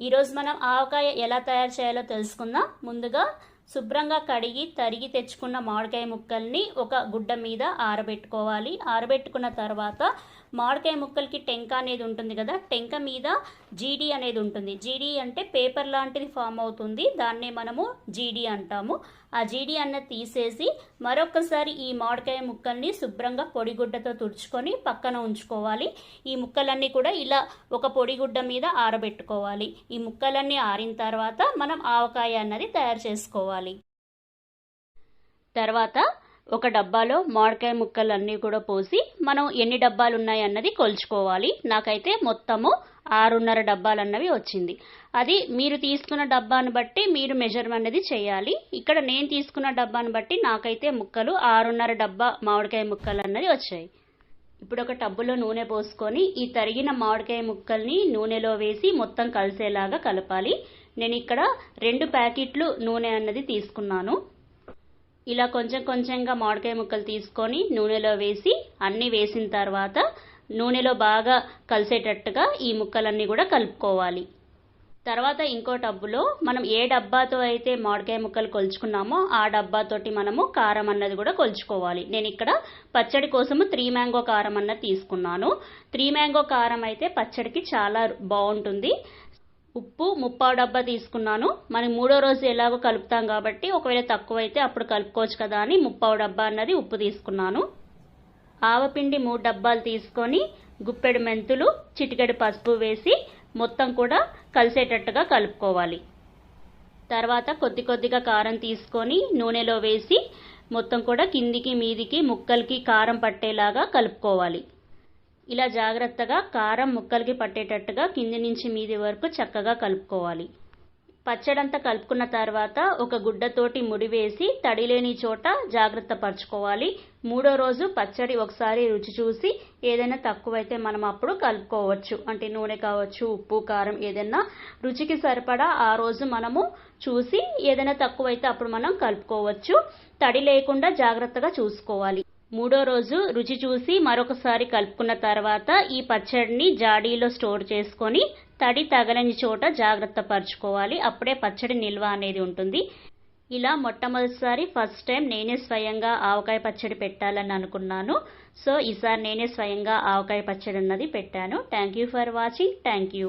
ఈరోజు మనం ఆవకాయ ఎలా తయారు చేయాలో తెలుసుకుందాం. ముందుగా శుభ్రంగా కడిగి తరిగి తెచ్చుకున్న మామిడికాయ ముక్కల్ని ఒక గుడ్డ మీద ఆరబెట్టుకోవాలి. ఆరబెట్టుకున్న తర్వాత మామిడికాయ ముక్కలకి టెంక అనేది ఉంటుంది కదా టెంక మీద జీడి అనేది ఉంటుంది. జీడి అంటే పేపర్ లాంటిది ఫామ్ అవుతుంది. దాన్నే మనము జీడి అంటాము. ఆ జీడి అన్నది తీసేసి మరొకసారి ఈ మామిడికాయ ముక్కల్ని శుభ్రంగా పొడిగుడ్డతో తుడుచుకొని పక్కన ఉంచుకోవాలి. ఈ ముక్కలన్నీ కూడా ఇలా ఒక పొడిగుడ్డ మీద ఆరబెట్టుకోవాలి. ఈ ముక్కలన్నీ ఆరిన తర్వాత మనం ఆవకాయ అన్నది తయారు చేసుకోవాలి. తర్వాత ఒక డబ్బాలో మామిడికాయ ముక్కలు అన్నీ కూడా పోసి మనం ఎన్ని డబ్బాలు ఉన్నాయి అన్నది కొలుచుకోవాలి. నాకైతే మొత్తము ఆరున్నర డబ్బాలు అన్నవి వచ్చింది. అది మీరు తీసుకున్న డబ్బాను బట్టి మీరు మెజర్ అనేది చేయాలి. ఇక్కడ నేను తీసుకున్న డబ్బాను బట్టి నాకైతే ముక్కలు ఆరున్నర డబ్బా మామిడికాయ ముక్కలు అన్నది వచ్చాయి. ఇప్పుడు ఒక టబ్బులో నూనె పోసుకొని ఈ తరిగిన మామిడికాయ ముక్కల్ని నూనెలో వేసి మొత్తం కలిసేలాగా కలపాలి. నేను ఇక్కడ రెండు ప్యాకెట్లు నూనె అన్నది తీసుకున్నాను. ఇలా కొంచెం కొంచెంగా మామిడికాయ ముక్కలు తీసుకొని నూనెలో వేసి అన్నీ వేసిన తర్వాత నూనెలో బాగా కలిసేటట్టుగా ఈ ముక్కలన్నీ కూడా కలుపుకోవాలి. తర్వాత ఇంకో టబ్బులో మనం ఏ డబ్బాతో అయితే మామిడికాయ ముక్కలు కొలుచుకున్నామో ఆ డబ్బాతోటి మనము కారం అన్నది కూడా కొలుచుకోవాలి. నేను ఇక్కడ పచ్చడి కోసము త్రీ మ్యాంగో కారం అన్నది తీసుకున్నాను. త్రీ మ్యాంగో కారం అయితే పచ్చడికి చాలా బాగుంటుంది. ఉప్పు ముప్పావు డబ్బా తీసుకున్నాను. మనం మూడో రోజు ఎలాగో కలుపుతాం కాబట్టి ఒకవేళ తక్కువ అయితే అప్పుడు కలుపుకోవచ్చు కదా అని ముప్పావు డబ్బా అన్నది ఉప్పు తీసుకున్నాను. ఆవపిండి మూడు డబ్బాలు తీసుకొని గుప్పెడు మెంతులు చిటికెడు పసుపు వేసి మొత్తం కూడా కలిసేటట్టుగా కలుపుకోవాలి. తర్వాత కొద్ది కొద్దిగా కారం తీసుకొని నూనెలో వేసి మొత్తం కూడా కిందికి మీదికి ముక్కలకి కారం పట్టేలాగా కలుపుకోవాలి. ఇలా జాగ్రత్తగా కారం ముక్కలకి పట్టేటట్టుగా కింది నుంచి మీది వరకు చక్కగా కలుపుకోవాలి. పచ్చడంతా కలుపుకున్న తర్వాత ఒక గుడ్డతోటి ముడివేసి తడిలేని చోట జాగ్రత్త పరచుకోవాలి. మూడో రోజు పచ్చడి ఒకసారి రుచి చూసి ఏదైనా తక్కువైతే మనం అప్పుడు కలుపుకోవచ్చు. అంటే నూనె కావచ్చు ఉప్పు కారం ఏదైనా రుచికి సరిపడా ఆ రోజు మనము చూసి ఏదైనా తక్కువైతే అప్పుడు మనం కలుపుకోవచ్చు. తడి లేకుండా జాగ్రత్తగా చూసుకోవాలి. మూడో రోజు రుచి చూసి మరొకసారి కలుపుకున్న తర్వాత ఈ పచ్చడిని జాడీలో స్టోర్ చేసుకొని తడి తగలని చోట జాగ్రత్త పరచుకోవాలి. అప్పుడే పచ్చడి నిల్వ అనేది ఉంటుంది. ఇలా మొట్టమొదటిసారి ఫస్ట్ టైం నేనే స్వయంగా ఆవకాయ పచ్చడి పెట్టాలని అనుకున్నాను. సో ఈసారి నేనే స్వయంగా ఆవకాయ పచ్చడి అన్నది పెట్టాను. Thank you for watching thank you